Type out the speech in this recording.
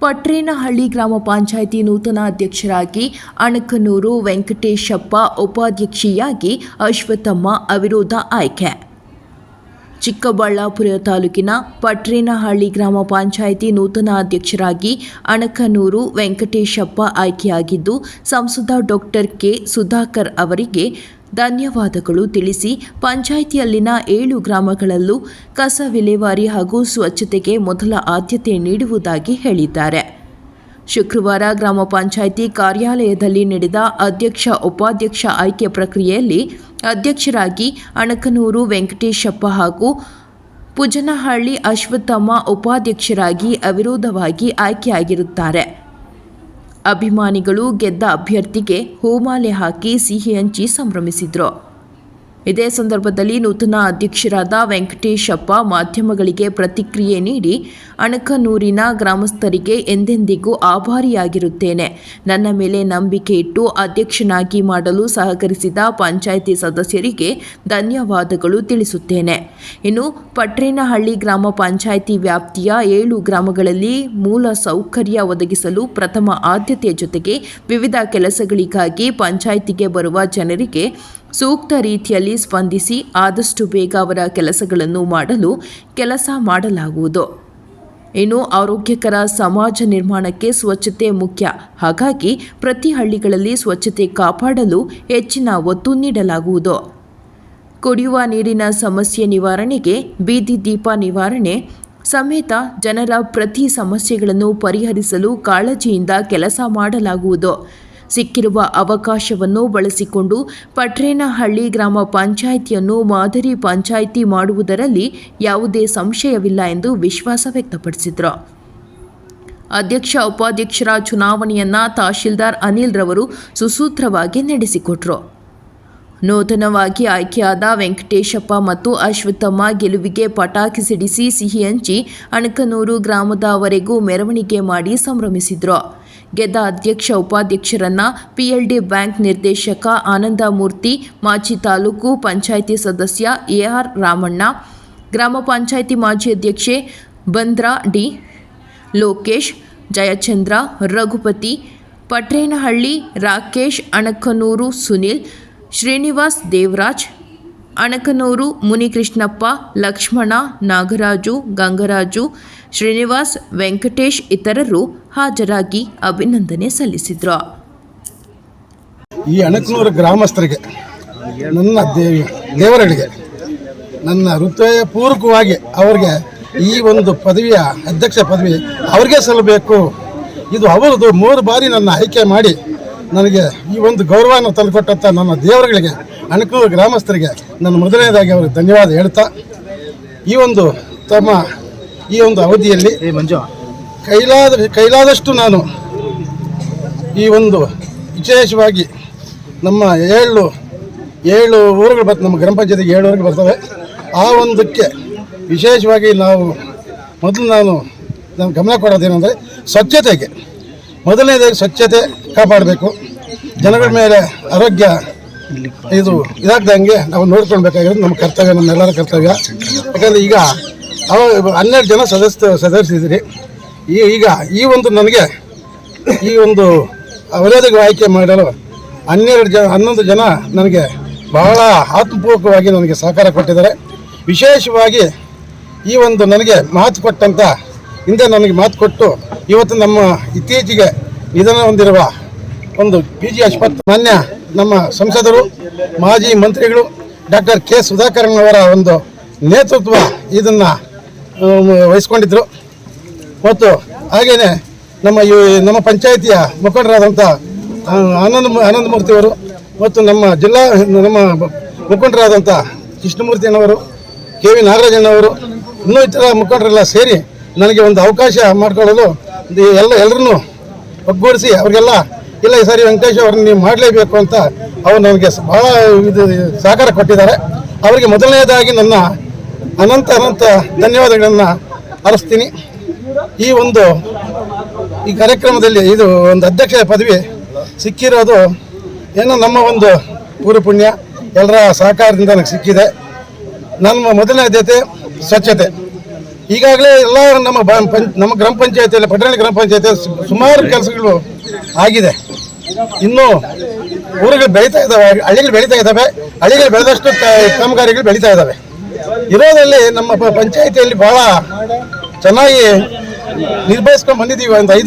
ಪಟ್ರೇನಹಳ್ಳಿ ಗ್ರಾಮ ಪಂಚಾಯಿತಿ ನೂತನ ಅಧ್ಯಕ್ಷರಾಗಿ ಅಣಕನೂರು ವೆಂಕಟೇಶಪ್ಪ ಉಪಾಧ್ಯಕ್ಷೆಯಾಗಿ ಅಶ್ವತ್ಥಮ್ಮ ಅವಿರೋಧ ಆಯ್ಕೆ. ಚಿಕ್ಕಬಳ್ಳಾಪುರ ತಾಲೂಕಿನ ಪಟ್ರೇನಹಳ್ಳಿ ಗ್ರಾಮ ಪಂಚಾಯಿತಿ ನೂತನ ಅಧ್ಯಕ್ಷರಾಗಿ ಅಣಕನೂರು ವೆಂಕಟೇಶಪ್ಪ ಆಯ್ಕೆಯಾಗಿದ್ದು, ಸಂಸದ ಡಾಕ್ಟರ್ ಕೆ ಸುಧಾಕರ್ ಅವರಿಗೆ ಧನ್ಯವಾದಗಳು ತಿಳಿಸಿ, ಪಂಚಾಯಿತಿಯಲ್ಲಿನ ಏಳು ಗ್ರಾಮಗಳಲ್ಲೂ ಕಸ ವಿಲೇವಾರಿ ಹಾಗೂ ಸ್ವಚ್ಛತೆಗೆ ಮೊದಲ ಆದ್ಯತೆ ನೀಡುವುದಾಗಿ ಹೇಳಿದ್ದಾರೆ. ಶುಕ್ರವಾರ ಗ್ರಾಮ ಪಂಚಾಯಿತಿ ಕಾರ್ಯಾಲಯದಲ್ಲಿ ನಡೆದ ಅಧ್ಯಕ್ಷ ಉಪಾಧ್ಯಕ್ಷ ಆಯ್ಕೆ ಪ್ರಕ್ರಿಯೆಯಲ್ಲಿ ಅಧ್ಯಕ್ಷರಾಗಿ ಅಣಕನೂರು ವೆಂಕಟೇಶಪ್ಪ ಹಾಗೂ ಪುಜನಹಳ್ಳಿ ಅಶ್ವತ್ಥಮ್ಮ ಉಪಾಧ್ಯಕ್ಷರಾಗಿ ಅವಿರೋಧವಾಗಿ ಆಯ್ಕೆಯಾಗಿರುತ್ತಾರೆ. ಅಭಿಮಾನಿಗಳು ಗೆದ್ದ ಅಭ್ಯರ್ಥಿಗೆ ಹೂಮಾಲೆ ಹಾಕಿ ಸಿಹಿ ಹಂಚಿ ಸಂಭ್ರಮಿಸಿದ್ರು. ಇದೇ ಸಂದರ್ಭದಲ್ಲಿ ನೂತನ ಅಧ್ಯಕ್ಷರಾದ ವೆಂಕಟೇಶಪ್ಪ ಮಾಧ್ಯಮಗಳಿಗೆ ಪ್ರತಿಕ್ರಿಯೆ ನೀಡಿ, ಅಣಕನೂರಿನ ಗ್ರಾಮಸ್ಥರಿಗೆ ಎಂದೆಂದಿಗೂ ಆಭಾರಿಯಾಗಿರುತ್ತೇನೆ. ನನ್ನ ಮೇಲೆ ನಂಬಿಕೆ ಇಟ್ಟು ಅಧ್ಯಕ್ಷನಾಗಿ ಮಾಡಲು ಸಹಕರಿಸಿದ ಪಂಚಾಯಿತಿ ಸದಸ್ಯರಿಗೆ ಧನ್ಯವಾದಗಳು ತಿಳಿಸುತ್ತೇನೆ. ಇನ್ನು ಪಟ್ರೇನಹಳ್ಳಿ ಗ್ರಾಮ ಪಂಚಾಯಿತಿ ವ್ಯಾಪ್ತಿಯ ಏಳು ಗ್ರಾಮಗಳಲ್ಲಿ ಮೂಲ ಸೌಕರ್ಯ ಒದಗಿಸಲು ಪ್ರಥಮ ಆದ್ಯತೆಯ ಜೊತೆಗೆ ವಿವಿಧ ಕೆಲಸಗಳಿಗಾಗಿ ಪಂಚಾಯಿತಿಗೆ ಬರುವ ಜನರಿಗೆ ಸೂಕ್ತ ರೀತಿಯಲ್ಲಿ ಸ್ಪಂದಿಸಿ ಆದಷ್ಟು ಬೇಗ ಅವರ ಕೆಲಸಗಳನ್ನು ಮಾಡಲು ಕೆಲಸ ಮಾಡಲಾಗುವುದು. ಇನ್ನು ಆರೋಗ್ಯಕರ ಸಮಾಜ ನಿರ್ಮಾಣಕ್ಕೆ ಸ್ವಚ್ಛತೆ ಮುಖ್ಯ. ಹಾಗಾಗಿ ಪ್ರತಿ ಹಳ್ಳಿಗಳಲ್ಲಿ ಸ್ವಚ್ಛತೆ ಕಾಪಾಡಲು ಹೆಚ್ಚಿನ ಒತ್ತು ನೀಡಲಾಗುವುದು. ಕುಡಿಯುವ ನೀರಿನ ಸಮಸ್ಯೆ ನಿವಾರಣೆಗೆ ಬೀದಿ ದೀಪ ನಿವಾರಣೆ ಸಮೇತ ಜನರ ಪ್ರತಿ ಸಮಸ್ಯೆಗಳನ್ನು ಪರಿಹರಿಸಲು ಕಾಳಜಿಯಿಂದ ಕೆಲಸ ಮಾಡಲಾಗುವುದು. ಸಿಕ್ಕಿರುವ ಅವಕಾಶವನ್ನು ಬಳಸಿಕೊಂಡು ಪಟ್ರೇನಹಳ್ಳಿ ಗ್ರಾಮ ಪಂಚಾಯಿತಿಯನ್ನು ಮಾದರಿ ಪಂಚಾಯಿತಿ ಮಾಡುವುದರಲ್ಲಿ ಯಾವುದೇ ಸಂಶಯವಿಲ್ಲ ಎಂದು ವಿಶ್ವಾಸ ವ್ಯಕ್ತಪಡಿಸಿದರು. ಅಧ್ಯಕ್ಷ, ಉಪಾಧ್ಯಕ್ಷರ ಚುನಾವಣೆಯನ್ನ ತಹಶೀಲ್ದಾರ್ ಅನಿಲ್ ರವರು ಸುಸೂತ್ರವಾಗಿ ನಡೆಸಿಕೊಟ್ರು. ನೂತನವಾಗಿ ಆಯ್ಕೆಯಾದ ವೆಂಕಟೇಶಪ್ಪ ಮತ್ತು ಅಶ್ವತ್ಥಮ್ಮ ಗೆಲುವಿಗೆ ಪಟಾಕಿ ಸಿಡಿಸಿ ಸಿಹಿ ಹಂಚಿ ಅಣಕನೂರು ಗ್ರಾಮದವರೆಗೂ ಮೆರವಣಿಗೆ ಮಾಡಿ ಸಂಭ್ರಮಿಸಿದ್ರು. ಗೆದ್ದ ಅಧ್ಯಕ್ಷ ಉಪಾಧ್ಯಕ್ಷರನ್ನ ಪಿಎಲ್ಡಿ ಬ್ಯಾಂಕ್ ನಿರ್ದೇಶಕ ಆನಂದಮೂರ್ತಿ, ಮಾಜಿ ತಾಲೂಕು ಪಂಚಾಯಿತಿ ಸದಸ್ಯ ಎಆರ್ ರಾಮಣ್ಣ, ಗ್ರಾಮ ಪಂಚಾಯಿತಿ ಮಾಜಿ ಅಧ್ಯಕ್ಷೆ ಬಂದ್ರಾ ಡಿ ಲೋಕೇಶ್, ಜಯಚಂದ್ರ, ರಘುಪತಿ, ಪಟ್ರೇನಹಳ್ಳಿ ರಾಕೇಶ್, ಅಣಕನೂರು ಸುನಿಲ್, ಶ್ರೀನಿವಾಸ್ ದೇವರಾಜ್ ಅಣಕನೂರು, ಮುನಿಕೃಷ್ಣಪ್ಪ, ಲಕ್ಷ್ಮಣ, ನಾಗರಾಜು, ಗಂಗರಾಜು, ಶ್ರೀನಿವಾಸ್, ವೆಂಕಟೇಶ್ ಇತರರು ಹಾಜರಾಗಿ ಅಭಿನಂದನೆ ಸಲ್ಲಿಸಿದರು. ಈ ಅಣಕನೂರು ಗ್ರಾಮಸ್ಥರಿಗೆ, ನನ್ನ ದೇವಿ, ದೇವರುಗಳಿಗೆ, ನನ್ನ ಹೃದಯ ಪೂರ್ವಕವಾಗಿ ಅವರಿಗೆ ಈ ಒಂದು ಪದವಿಯ ಅಧ್ಯಕ್ಷ ಪದವಿ ಅವ್ರಿಗೆ ಸಲ್ಲಬೇಕು. ಇದು ಅವರದು ಮೂರು ಬಾರಿ ನನ್ನ ಆಯ್ಕೆ ಮಾಡಿ ನನಗೆ ಈ ಒಂದು ಗೌರವವನ್ನು ತಂದುಕೊಟ್ಟಂಥ ನನ್ನ ದೇವರುಗಳಿಗೆ ಅಣಕನೂರು ಗ್ರಾಮಸ್ಥರಿಗೆ ನನ್ನ ಮೊದಲನೇದಾಗಿ ಅವರಿಗೆ ಧನ್ಯವಾದ ಹೇಳ್ತಾ ಈ ಒಂದು ತಮ್ಮ ಈ ಒಂದು ಅವಧಿಯಲ್ಲಿ ಮಂಜು. ಕೈಲಾದ ಕೈಲಾದಷ್ಟು ನಾನು ಈ ಒಂದು ವಿಶೇಷವಾಗಿ ನಮ್ಮ ಏಳು ಏಳು ಊರುಗಳು ಬರ್ತವೆ ನಮ್ಮ ಗ್ರಾಮ ಪಂಚಾಯತಿಗೆ ಏಳು ಊರುಗಳು ಬರ್ತವೆ. ಆ ಒಂದಕ್ಕೆ ವಿಶೇಷವಾಗಿ ನಾವು ಮೊದಲು ನಾನು ನಾನು ಗಮನ ಕೊಡೋದೇನೆಂದರೆ ಸ್ವಚ್ಛತೆಗೆ. ಮೊದಲನೇದಾಗಿ ಸ್ವಚ್ಛತೆ ಕಾಪಾಡಬೇಕು. ಜನಗಳ ಮೇಲೆ ಆರೋಗ್ಯ ಇದು ಇದಾಗ್ದಂಗೆ ನಾವು ನೋಡ್ಕೊಳ್ಬೇಕಾಗಿರೋದು ನಮ್ಮ ಕರ್ತವ್ಯ ನಮ್ಮೆಲ್ಲರ ಕರ್ತವ್ಯ. ಯಾಕಂದರೆ ಈಗ ಅವ ಹನ್ನೆರಡು ಜನ ಸದಸ್ಯ, ಸದಸ್ಯರಿದ್ದೀರಿ. ಈ ಈಗ ಈ ಒಂದು ನನಗೆ ಈ ಒಂದು ಅವರೇದಿಗೆ ಆಯ್ಕೆ ಮಾಡಲು ಹನ್ನೆರಡು ಜನ ಹನ್ನೊಂದು ಜನ ನನಗೆ ಬಹಳ ಆತ್ಮಪೂರ್ವಕವಾಗಿ ನನಗೆ ಸಹಕಾರ ಕೊಟ್ಟಿದ್ದಾರೆ. ವಿಶೇಷವಾಗಿ ಈ ಒಂದು ನನಗೆ ಮಾತು ಕೊಟ್ಟಂಥ ಹಿಂದೆ ನನಗೆ ಮಾತು ಕೊಟ್ಟು ಇವತ್ತು ನಮ್ಮ ಇತ್ತೀಚೆಗೆ ನಿಧನ ಹೊಂದಿರುವ ಒಂದು ಪಿ ಜಿ ಅಶ್ವಥ್ ಮಾನ್ಯ ನಮ್ಮ ಸಂಸದರು, ಮಾಜಿ ಮಂತ್ರಿಗಳು ಡಾಕ್ಟರ್ ಕೆ ಸುಧಾಕರನ್ ಅವರ ಒಂದು ನೇತೃತ್ವ ಇದನ್ನು ವಹಿಸ್ಕೊಂಡಿದ್ದರು ಮತ್ತು ಹಾಗೆಯೇ ನಮ್ಮ ಈ ನಮ್ಮ ಪಂಚಾಯಿತಿಯ ಮುಖಂಡರಾದಂಥ ಆನಂದ ಆನಂದ ಆನಂದಮೂರ್ತಿಯವರು ಮತ್ತು ನಮ್ಮ ಜಿಲ್ಲಾ, ನಮ್ಮ ಮುಖಂಡರಾದಂಥ ಕೃಷ್ಣಮೂರ್ತಿಯನ್ನವರು ಕೆ ವಿ ನಾಗರಾಜಣ್ಣವರು ಇನ್ನೂ ಇತರ ಮುಖಂಡರೆಲ್ಲ ಸೇರಿ ನನಗೆ ಒಂದು ಅವಕಾಶ ಮಾಡಿಕೊಳ್ಳಲು ಎಲ್ಲ ಎಲ್ಲರನ್ನೂ ಒಗ್ಗೂಡಿಸಿ ಅವರಿಗೆಲ್ಲ ಇಲ್ಲ ಈ ಸರಿ ವೆಂಕಟೇಶ್ ಅವ್ರನ್ನ ನೀವು ಮಾಡಲೇಬೇಕು ಅಂತ ಅವರು ನನಗೆ ಬಹಳ ಇದು ಸಹಕಾರ ಕೊಟ್ಟಿದ್ದಾರೆ. ಅವರಿಗೆ ಮೊದಲನೇದಾಗಿ ನನ್ನ ಅನಂತ ಅನಂತ ಧನ್ಯವಾದಗಳನ್ನು ಅರಿಸ್ತೀನಿ. ಈ ಒಂದು ಈ ಕಾರ್ಯಕ್ರಮದಲ್ಲಿ ಇದು ಒಂದು ಅಧ್ಯಕ್ಷ ಪದವಿ ಸಿಕ್ಕಿರೋದು ಏನೋ ನಮ್ಮ ಒಂದು ಪೂರ್ವ ಪುಣ್ಯ. ಎಲ್ಲರ ಸಹಕಾರದಿಂದ ನನಗೆ ಸಿಕ್ಕಿದೆ. ನಮ್ಮ ಮೊದಲನೇ ಆದ್ಯತೆ ಸ್ವಚ್ಛತೆ. ಈಗಾಗಲೇ ಎಲ್ಲ ನಮ್ಮ ನಮ್ಮ ಗ್ರಾಮ ಪಂಚಾಯತಿಯಲ್ಲಿ ಪಟ್ಟಣ ಗ್ರಾಮ ಪಂಚಾಯತಿ ಸುಮಾರು ಕೆಲಸಗಳು ಆಗಿದೆ. ಇನ್ನು ಊರುಗಳು ಬೆಳೀತಾ ಇದ್ದಾವೆ, ಹಳ್ಳಿಗಳು ಬೆಳೀತಾ ಇದ್ದಾವೆ, ಹಳ್ಳಿಗಳು ಬೆಳೆದಷ್ಟು ಕಾಮಗಾರಿಗಳು ಬೆಳೀತಾ ಇದ್ದಾವೆ. ಇರೋದ್ರಲ್ಲಿ ನಮ್ಮ ಪಂಚಾಯಿತಿಯಲ್ಲಿ ಪಂಚಾಯತಿಯಲ್ಲಿ ಬಹಳ ಚೆನ್ನಾಗಿ ನಿರ್ವಹಿಸ್ಕೊಂಡು ಬಂದಿದ್ದೀವಿ, ಒಂದು ಐದು